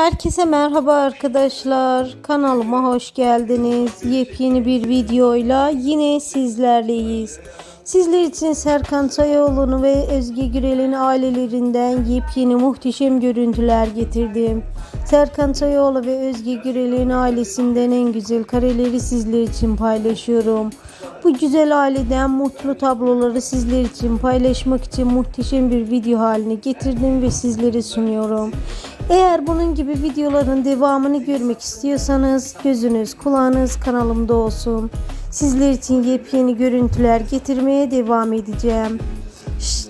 Herkese merhaba arkadaşlar. Kanalıma hoş geldiniz. Yepyeni bir videoyla yine sizlerleyiz. Sizler için Serkan Çayoğlu'nu ve Özge Gürel'in ailelerinden yepyeni muhteşem görüntüler getirdim. Serkan Çayoğlu ve Özge Gürel'in ailesinden en güzel kareleri sizler için paylaşıyorum. Bu güzel aileden mutlu tabloları sizler için paylaşmak için muhteşem bir video haline getirdim ve sizlere sunuyorum. Eğer bunun gibi videoların devamını görmek istiyorsanız gözünüz kulağınız kanalımda olsun. Sizler için yepyeni görüntüler getirmeye devam edeceğim. Şşt,